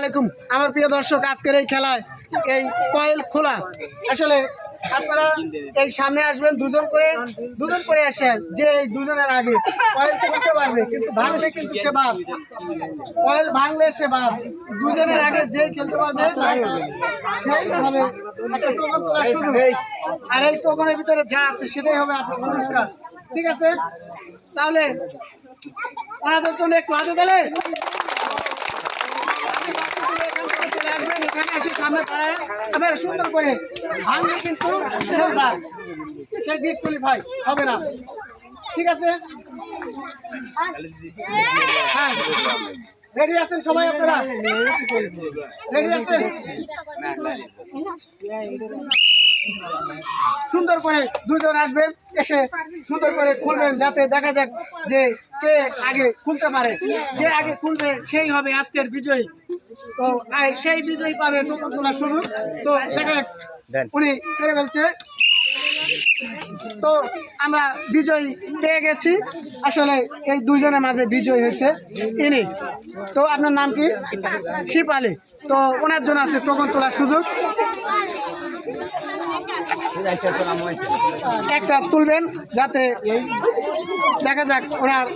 আলাইকুম। আমার প্রিয় দর্শক, আজকের এই খেলায় এই কয়েল খোলা। আসলে আপনারা এই সামনে আসবেন, দুজন করে দুজন করে আসেন যে এই দুজনের আগে কয়েল খেলতে পারবে, কিন্তু ভাঙলে কিন্তু সে বাপ কয়েল ভাঙলে সে বাপ দুজনের আগে যে খেলতে পারবে, সেই হবে একটা শুরু আর এই টোকনের ভিতরে যা আছে, সেটাই হবে আপনার পুরস্কার। ঠিক আছে? তাহলে ওনাদের জন্য একটু হাতে দিলে চলে আসবেন এখানে এসে সামনে দাঁড়ায় আপনারা সুন্দর হবে না ঠিক আছে হ্যাঁ রেডি আছেন সবাই আপনারা রেডি আছেন সুন্দর করে দুজন আসবেন এসে সুন্দর করে খুলবেন যাতে দেখা যাক যে কে আগে খুলতে পারে। যে আগে খুলবে সেই হবে আজকের বিজয়ী। তো আয় সেই বিজয়ী পাবে টোকন তোলা শুরু। তো দেখা যাক উনি কেড়ে ফেলছে। তো আমরা বিজয়ী পেয়ে গেছি। আসলে এই দুজনের মাঝে বিজয়ী হয়েছে ইনি। তো আপনার নাম কি? শিপালি। তো ওনার জন্য আছে টোকন তোলার সুযোগ। একটা তুলবেন যাতে দেখা যাক ওনার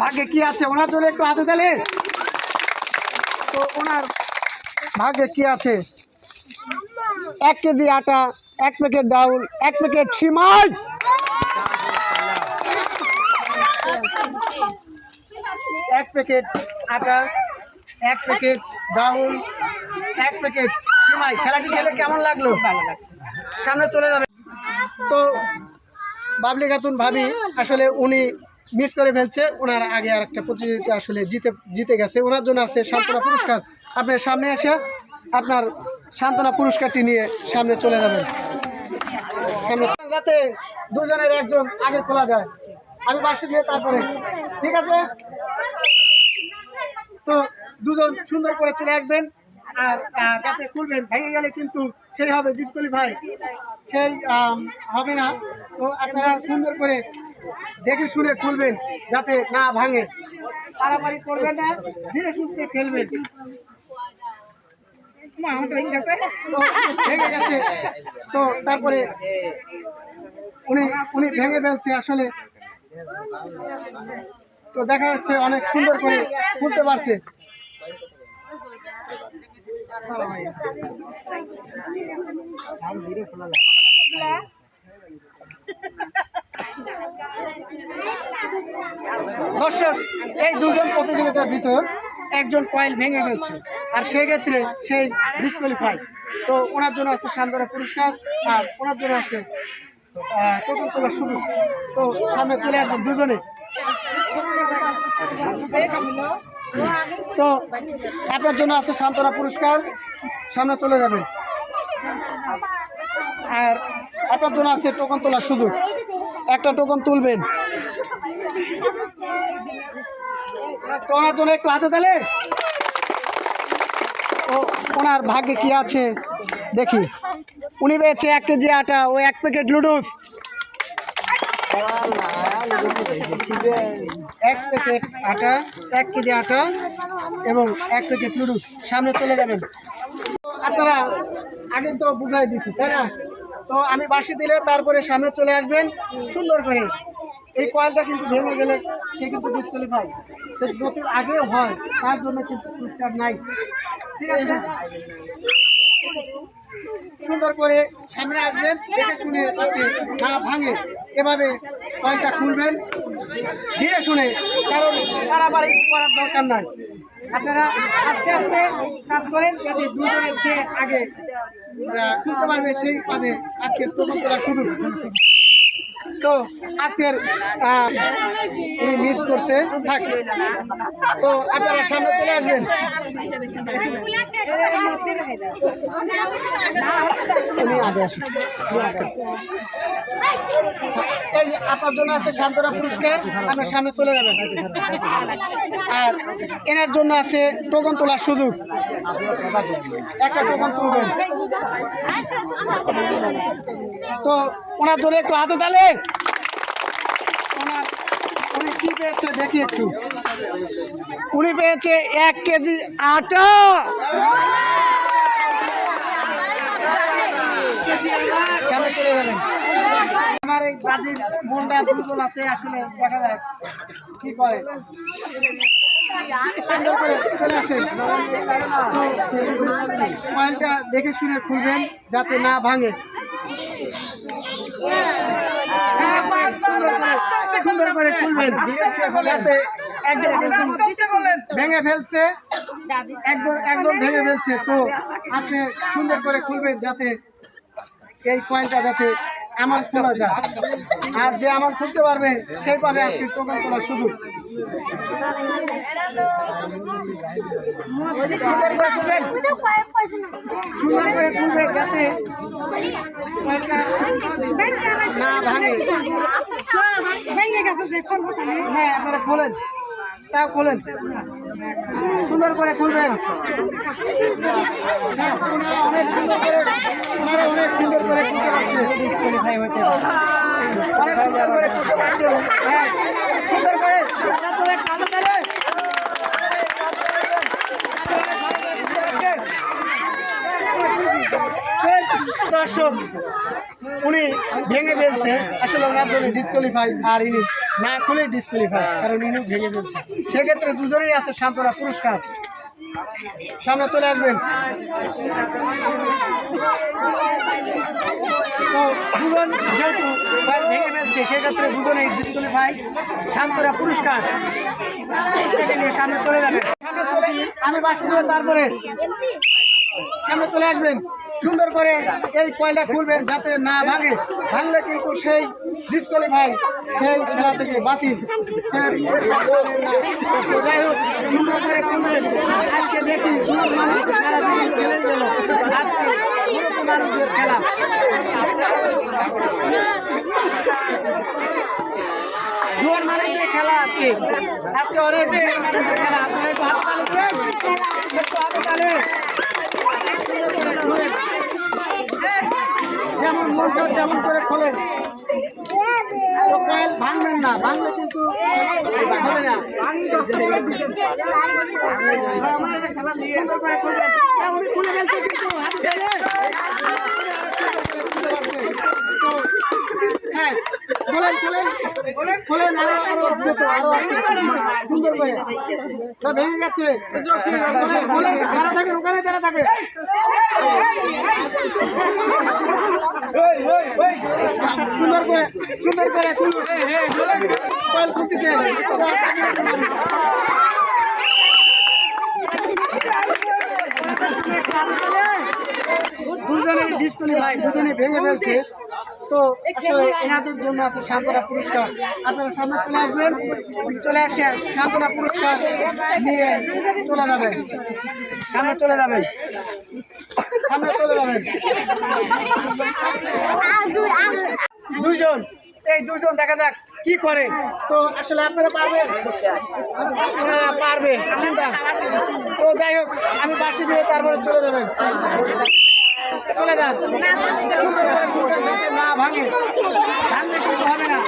ভাগ্যে কি আছে। ওনার জন্য একটু হাতে তাহলে তো ওনার ভাগ্যে কি আছে? এক কেজি আটা, এক প্যাকেট ডাউল, এক প্যাকেট সিমাই। এক প্যাকেট আটা, এক প্যাকেট ডাউল, এক প্যাকেট সিমাই খেলাটি খেলে কেমন লাগল? সামনে চলে যাবে। তো বাবলি খাতুন ভাবি আসলে উনি মিস করে ফেলছে। ওনার আগে আর একটা প্রতিযোগিতা আসলে জিতে জিতে গেছে। ওনার জন্য আছে সান্ত্বনা পুরস্কার। আপনার সামনে এসে আপনার সান্ত্বনা পুরস্কারটি নিয়ে সামনে চলে যাবেন। যাতে দুজনের একজন আগে খোলা যায়। আমি বাসে দিয়ে তারপরে। ঠিক আছে? তো দুজন সুন্দর করে চলে আসবেন। যাতে খুলবেন ভেঙে গেলে কিন্তু সেই হবে ডিসকোয়ালিফাই সেই হবে না। তো আপনারা সুন্দর করে দেখে শুনে খুলবেন যাতে না ভাঙে। পারাপারি করবেন না ধীরে সুস্থে খেলবেন। তো ভেঙে গেছে। তো তারপরে উনি উনি ভেঙে ফেলছে আসলে। তো দেখা যাচ্ছে অনেক সুন্দর করে খুলতে পারছে। দর্শক, এই দুজন প্রতিযোগিতার ভিতর একজন কয়েল ভেঙে গেছে। আর সেই ক্ষেত্রে সেই ডিসকোয়ালিফাই তো ওনার জন্য আছে শান্তরা পুরস্কার, আর ওনার জন্য আছে তোলা শুরু তো সামনে চলে আসবেন দুজনে। তো আপনার জন্য আছে সান্ত্বনা পুরস্কার। সামনে চলে যাবেন। আর আপনার জন্য আছে টোকন তোলার সুযোগ। একটা টোকন তুলবেন। ওনার জন্য একটু হাতে তাহলে ও, ওনার ভাগ্যে কি আছে? দেখি। উনি পেয়েছে এক কেজি আটা ও এক প্যাকেট লুডুস এক প্যাকেট আটা, এক কেজি আটা এবং এক প্যাকেট লুডুস সামনে চলে যাবেন। আপনারা আগে তো বুঝাই দিছি, তাই না? তো আমি বাসি দিলে তারপরে সামনে চলে আসবেন সুন্দর করে। এই কয়েলটা কিন্তু ভেঙে গেলে সে কিন্তু ডিসকালিফাই সে যত আগেও হয়, তার জন্য কিন্তু পুরস্কার নাই। ঠিক আছে? সুন্দর করে সামনে আসবেন, দেখে শুনে তাতে না ভাঙে। এভাবে কয়েকটা খুলবেন ধীরে শুনে, কারণ পারাপারি করার দরকার নাই। আপনারা আস্তে আস্তে কাজ করেন, যাতে দুজনের যে আগে তুলতে পারবে সেই পাবে আজকে প্রথম শুরু তো আজকের উনি মিস করছে থাক তো আপনারা সামনে চলে আসবেন। এই আপনার জন্য আছে সান্ত্বনা পুরস্কার, আপনার সামনে চলে যাবেন। আর এনার জন্য আছে টোকন তোলার সুযোগ। একটা টোকন তুলবেন। তো ওনার জন্য একটু হাতে তালে ওনার উনি কি পেয়েছে দেখি একটু। উনি পেয়েছে এক কেজি আটা। আমার এই দাদির মনটা দুর্বল আছে আসলে দেখা যায় কি করে। সুন্দর করে চলে আসেন মোবাইলটা দেখে শুনে খুলবেন যাতে না ভাঙে। সুন্দর করে- খুলবেন, যাতে একদম ভেঙে ফেলছে একদম একদম ভেঙে ফেলছে তো আপনি সুন্দর করে খুলবেন যাতে এই কয়েনটা যাতে আমার খোলা যায় আর যে আমার খুলতে পারবে সেই পাবে আজকে টোকন তোলার সুযোগ। সুন্দর করে খুলবেন। সুন্দর করে খুলবেন যাতে না ভাঙে। হ্যাঁ আপনারা খোলেন। তাও খোলেন। সুন্দর করে খুলবেন। হ্যাঁ, অনেক সুন্দর করে অনেক সুন্দর করে খুলতে পারছে। অনেক সুন্দর করে খুলতে পারছে। হ্যাঁ সুন্দর করে তো করে। দর্শক, উনি ভেঙে ফেলছে। আসলে ওনার জন্য ডিসকোয়ালিফাই আর ইনি না খুলে ডিসকোয়ালিফাই কারণ ইনি ভেঙে ফেলছে। সেক্ষেত্রে দুজনেই আছে সান্ত্বনা পুরস্কার। সামনে চলে আসবেন। তো দুজন যেহেতু ভেঙে ফেলছে, সেক্ষেত্রে দুজনেই ডিসকোয়ালিফাই সান্ত্বনা পুরস্কার। নিয়ে সামনে চলে যাবেন। সামনে চলে আমি বাসি তারপরে। সামনে চলে আসবেন। সুন্দর করে এই কয়লা খুলবেন যাতে না ভাঙে। ভাঙলে কিন্তু সেই ডিসকোয়ালিফাই সেই খেলা থেকে বাতিল। যাই হোক, সুন্দর করে খুলবেন। আজকে দেখি খেলে খেলা। আজকে। আজকে অনেক খেলা। আপনারা হাত একটু হাত যেমন মন চায় তেমন করে খোলেন কয়েল ভাঙবেন না ভাঙলে কিন্তু কিন্তু হ্যাঁ, খোলেন, খোলেন, খোলেন, আরও আরও তো, আরও আছে। সুন্দর করে। তো ভেঙে গেছে। খোলেন, খোলেন, যারা ওখানে যারা থাকে। সুন্দর করে সুন্দর করে খুলতেছে দুজনে ডিসকোয়ালিফাই দুজনে ভেঙে ফেলছে। তো আসলে এনাদের জন্য আছে সান্ত্বনা পুরস্কার। আপনারা সামনে চলে আসবেন। চলে আসে সান্ত্বনা পুরস্কার নিয়ে চলে যাবেন। সামনে চলে যাবেন। সামনে চলে যাবেন। দুজন এই দুজন দেখা যাক কি করে। তো আসলে আপনারা পারবেন? আপনারা পারবে তো। যাই হোক আমি বাসি দিয়ে তারপরে চলে যাবেন। চলে যান। সুন্দর করে ভাঙে। ভাঙলে কিন্তু হবে না।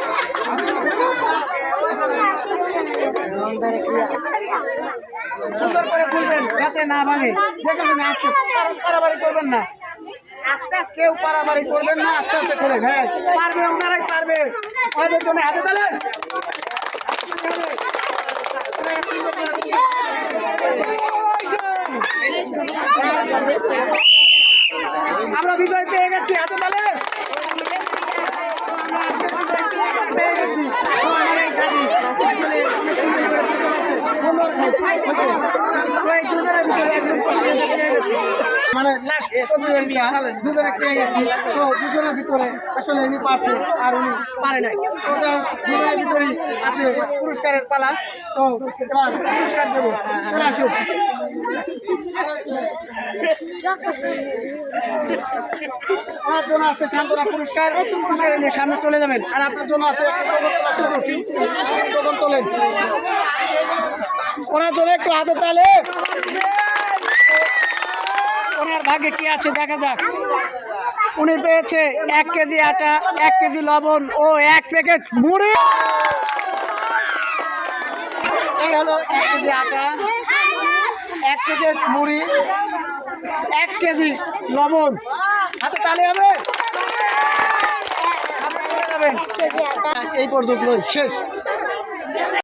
সুন্দর করে খুলবেন, যাতে না ভাঙে। দেখে শুনে পারাবারি করবেন না। আস্তে আস্তে কেউ পারাবাড়ি করবেন না, আস্তে আস্তে খোলেন হ্যাঁ পারবে, ওনারাই পারবে। ওদের জন্য হাতে তাহলে আমরা বিজয় পেয়ে গেছি হাতে তাহলে পেয়ে গেছি তো আমার এই গাড়ি আসলে অনেক সুন্দর করে বুঝতে পারছে। সুন্দর হয়েছে। তো এই দুজনের ভিতরে একজন প্রতিযোগিতা পেয়ে গেছি। মানে দুজনে গেছি তো দুজনের ভিতরে আসলে উনি পারছে আর উনি পারে নাই দুজনের ভিতরেই আছে পুরস্কারের পালা তো এবার পুরস্কার দেবো চলে জন্য আছে সান্ত্বনা পুরস্কার পুরস্কার নিয়ে সামনে চলে যাবেন আর আপনার জন্য আছে তোলেন ওনার জন্য একটু হাতে তালে ওনার ভাগ্যে কি আছে দেখা যাক। উনি পেয়েছে এক কেজি আটা, এক কেজি লবণ ও এক প্যাকেট মুড়ি। এই হলো এক কেজি আটা, এক প্যাকেট মুড়ি, এক কেজি লবণ। হাতে তালে হবে? এই পর্যন্ত শেষ।